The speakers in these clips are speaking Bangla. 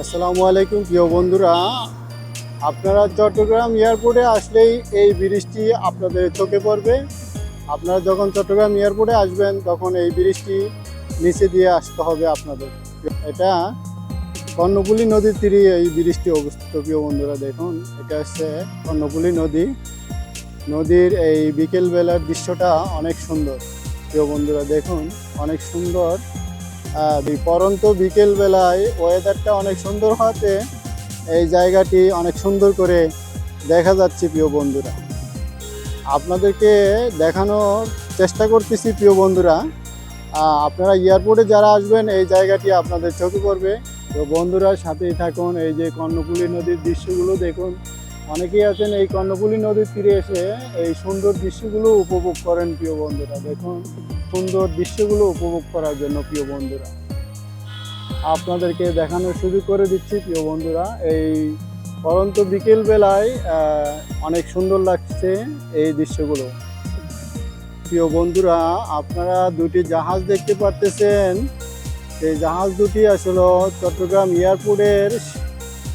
আসসালামু আলাইকুম, প্রিয় বন্ধুরা। আপনারা চট্টগ্রাম এয়ারপোর্টে আসলেই এই ব্রিজটি আপনাদের চোখে পড়বে। আপনারা যখন চট্টগ্রাম এয়ারপোর্টে আসবেন, তখন এই ব্রিজটি নিচে দিয়ে আসতে হবে আপনাদের। এটা কর্ণফুলী নদীর তীরে এই ব্রিজটি অবস্থিত, প্রিয় বন্ধুরা, দেখুন। এটা হচ্ছে কর্ণফুলী নদী। নদীর এই বিকেলবেলার দৃশ্যটা অনেক সুন্দর, প্রিয় বন্ধুরা, দেখুন। অনেক সুন্দর পরন্ত বিকেল বেলায় ওয়েদারটা অনেক সুন্দর হওয়াতে এই জায়গাটি অনেক সুন্দর করে দেখা যাচ্ছে প্রিয় বন্ধুরা। আপনাদেরকে দেখানোর চেষ্টা করতেছি প্রিয় বন্ধুরা। আপনারা এয়ারপোর্টে যারা আসবেন, এই জায়গাটি আপনাদের চোখে পড়বে। তো বন্ধুরা, সাথেই থাকুন, এই যে কর্ণফুলী নদীর দৃশ্যগুলো দেখুন। অনেকেই আছেন এই কর্ণফুলী নদীর তীরে এসে এই সুন্দর দৃশ্যগুলো উপভোগ করেন প্রিয় বন্ধুরা। দেখুন সুন্দর দৃশ্যগুলো উপভোগ করার জন্য প্রিয় বন্ধুরা। আপনাদেরকে দেখানোর সুযোগ করে দিচ্ছি প্রিয় বন্ধুরা। এই পরন্ত বিকেল বেলায় অনেক সুন্দর লাগছে এই দৃশ্যগুলো। প্রিয় বন্ধুরা, আপনারা দুটি জাহাজ দেখতে পারতেছেন। এই জাহাজ দুটি আসলে চট্টগ্রাম এয়ারপোর্টের,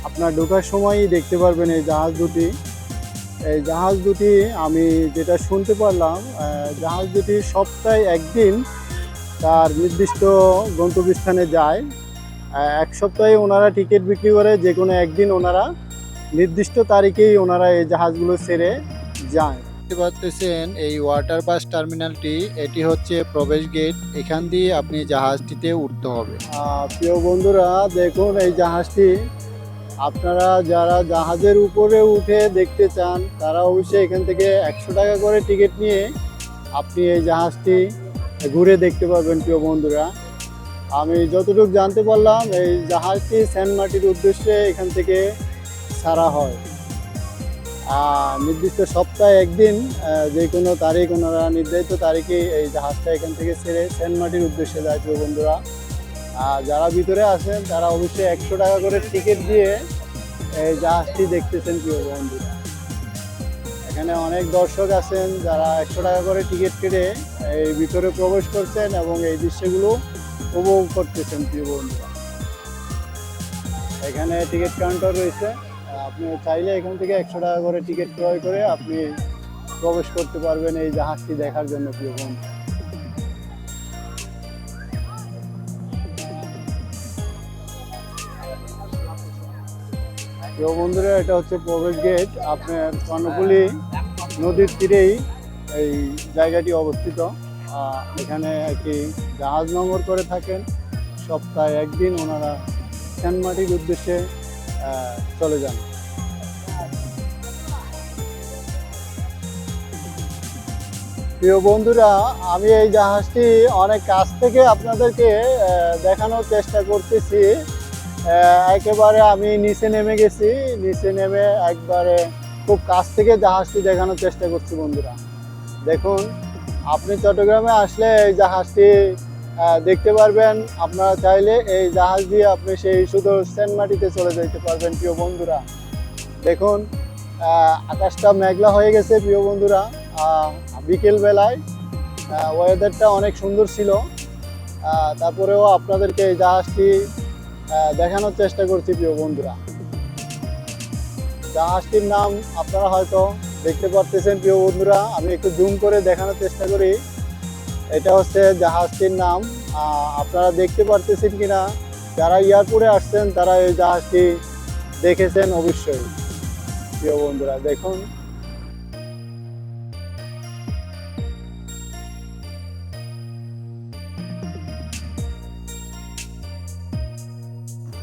আপনার ঢোকার সময়ই দেখতে পারবেন এই জাহাজ দুটি। এই জাহাজ দুটি আমি যেটা শুনতে পারলাম জাহাজ দুটি সপ্তাহে একদিন তার নির্দিষ্ট গন্তব্যস্থানে যায়। এক সপ্তাহে ওনারা টিকিট বিক্রি করে যে কোনো একদিন ওনারা নির্দিষ্ট তারিখেই ওনারা এই জাহাজগুলো ছেড়ে যায়। দেখতে পাচ্ছেন এই ওয়াটার বাস টার্মিনালটি এটি হচ্ছে প্রবেশ গেট এখান দিয়ে আপনি জাহাজটিতে উঠতে হবে। প্রিয় বন্ধুরা দেখুন এই জাহাজটি আপনারা যারা জাহাজের উপরে উঠে দেখতে চান, তারা অবশ্যই এখান থেকে একশো টাকা করে টিকিট নিয়ে আপনি এই জাহাজটি ঘুরে দেখতে পারবেন, প্রিয় বন্ধুরা। আমি যতটুকু জানতে পারলাম, এই জাহাজটি সেন্ট মার্টির উদ্দেশ্যে এখান থেকে ছাড়া হয়। নির্দিষ্ট সপ্তাহে একদিন যে কোনো তারিখ ওনারা নির্ধারিত তারিখে এই জাহাজটা এখান থেকে ছেড়ে সেন্ট মার্টির উদ্দেশ্যে যায়, প্রিয় বন্ধুরা। আর যারা ভিতরে আছেন, তারা অবশ্যই একশো টাকা করে টিকিট দিয়ে এই জাহাজটি দেখতেছেন প্রিয় বন্ধুরা। এখানে অনেক দর্শক আছেন, যারা একশো টাকা করে টিকিট কেটে এই ভিতরে প্রবেশ করছেন এবং এই দৃশ্যগুলো উপভোগ করতেছেন প্রিয় বন্ধুরা। এখানে টিকিট কাউন্টার রয়েছে। আপনি চাইলে এখান থেকে একশো টাকা করে টিকিট ক্রয় করে আপনি প্রবেশ করতে পারবেন এই জাহাজটি দেখার জন্য প্রিয় বন্ধু প্রিয় বন্ধুরা, এটা হচ্ছে প্রবেশ গেট। আপনার কর্ণফুলী নদীর তীরেই এই জায়গাটি অবস্থিত। এখানে একটি জাহাজ নোঙর করে থাকেন। সপ্তাহে একদিন ওনারা সেনমাটির উদ্দেশ্যে চলে যান। প্রিয় বন্ধুরা, আমি এই জাহাজটি অনেক কাছ থেকে আপনাদেরকে দেখানোর চেষ্টা করতেছি। একেবারে আমি নিচে নেমে গেছি। নিচে নেমে একবারে খুব কাছ থেকে জাহাজটি দেখানোর চেষ্টা করছি বন্ধুরা। দেখুন আপনি চট্টগ্রামে আসলে এই জাহাজটি দেখতে পারবেন। আপনারা চাইলে এই জাহাজ দিয়ে আপনি সেই শুধু সেন্ট মাটিতে চলে যেতে পারবেন প্রিয় বন্ধুরা। দেখুন আকাশটা মেঘলা হয়ে গেছে প্রিয় বন্ধুরা। আহ, বিকেল বেলায় ওয়েদারটা অনেক সুন্দর ছিল। তারপরেও আপনাদেরকে এই জাহাজটি দেখানোর চেষ্টা করছি প্রিয় বন্ধুরা। জাহাজটির নাম আপনারা হয়তো দেখতে পারতেছেন প্রিয় বন্ধুরা, আমি একটু জুম করে দেখানোর চেষ্টা করি। এটা হচ্ছে জাহাজটির নাম। আপনারা দেখতে পারতেছেন কিনা, যারা এয়ারপোর্টে আসছেন, তারা এই জাহাজটি দেখেছেন অবশ্যই। প্রিয় বন্ধুরা, দেখুন।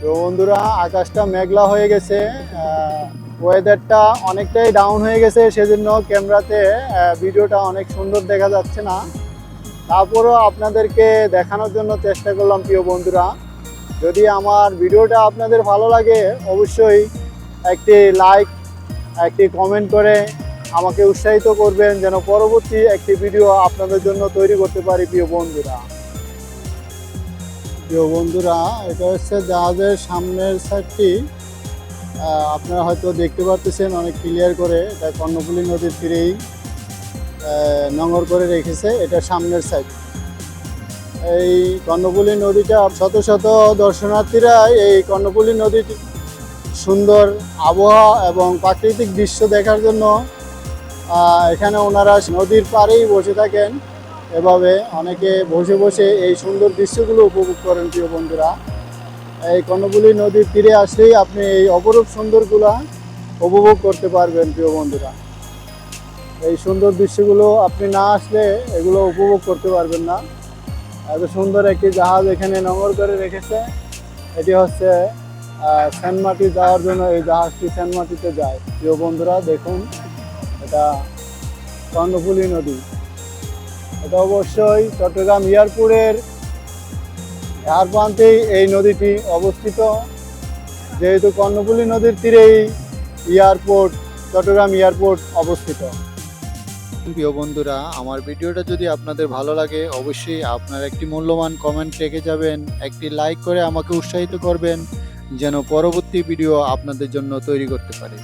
তো বন্ধুরা, আকাশটা মেঘলা হয়ে গেছে ওয়েদারটা অনেকটাই ডাউন হয়ে গেছে, সেজন্য ক্যামেরাতে ভিডিওটা অনেক সুন্দর দেখা যাচ্ছে না। তারপরও আপনাদেরকে দেখানোর জন্য চেষ্টা করলাম, প্রিয় বন্ধুরা। যদি আমার ভিডিওটা আপনাদের ভালো লাগে, অবশ্যই একটি লাইক একটি কমেন্ট করে আমাকে উৎসাহিত করবেন, যেন পরবর্তী একটি ভিডিও আপনাদের জন্য তৈরি করতে পারি, প্রিয় বন্ধুরা। প্রিয় বন্ধুরা, এটা হচ্ছে জাহাজের সামনের সাইডটি আপনারা হয়তো দেখতে পারতেছেন, অনেক ক্লিয়ার করে। এটা কর্ণফুলী নদীর তীরেই নোঙর করে রেখেছে এটা সামনের সাইড এই কর্ণফুলী নদীটা শত শত দর্শনার্থীরা এই কর্ণফুলী নদীর সুন্দর আবহাওয়া এবং প্রাকৃতিক দৃশ্য দেখার জন্য এখানে ওনারা নদীর পাড়েই বসে থাকেন। এভাবে অনেকে বসে বসে এই সুন্দর দৃশ্যগুলো উপভোগ করেন প্রিয় বন্ধুরা। এই কর্ণফুলী নদীর তীরে আসলেই আপনি এই অপরূপ সুন্দরগুলা উপভোগ করতে পারবেন প্রিয় বন্ধুরা। এই সুন্দর দৃশ্যগুলো আপনি না আসলে এগুলো উপভোগ করতে পারবেন না। এত সুন্দর একটি জাহাজ এখানে নোঙর করে রেখেছে। এটি হচ্ছে আহ, সেন্টমাটি যাওয়ার জন্য এই জাহাজটি সেন্টমাটিতে যায়। প্রিয় বন্ধুরা দেখুন এটা কর্ণফুলী নদী। এটা অবশ্যই চট্টগ্রাম এয়ারপোর্টের এয়ার প্রান্তেই এই নদীটি অবস্থিত। যেহেতু কর্ণফুলী নদীর তীরেই এয়ারপোর্ট, চট্টগ্রাম এয়ারপোর্ট অবস্থিত। প্রিয় বন্ধুরা, আমার ভিডিওটা যদি আপনাদের ভালো লাগে, অবশ্যই আপনার একটি মূল্যবান কমেন্ট রেখে যাবেন, একটি লাইক করে আমাকে উৎসাহিত করবেন, যেন পরবর্তী ভিডিও আপনাদের জন্য তৈরি করতে পারে।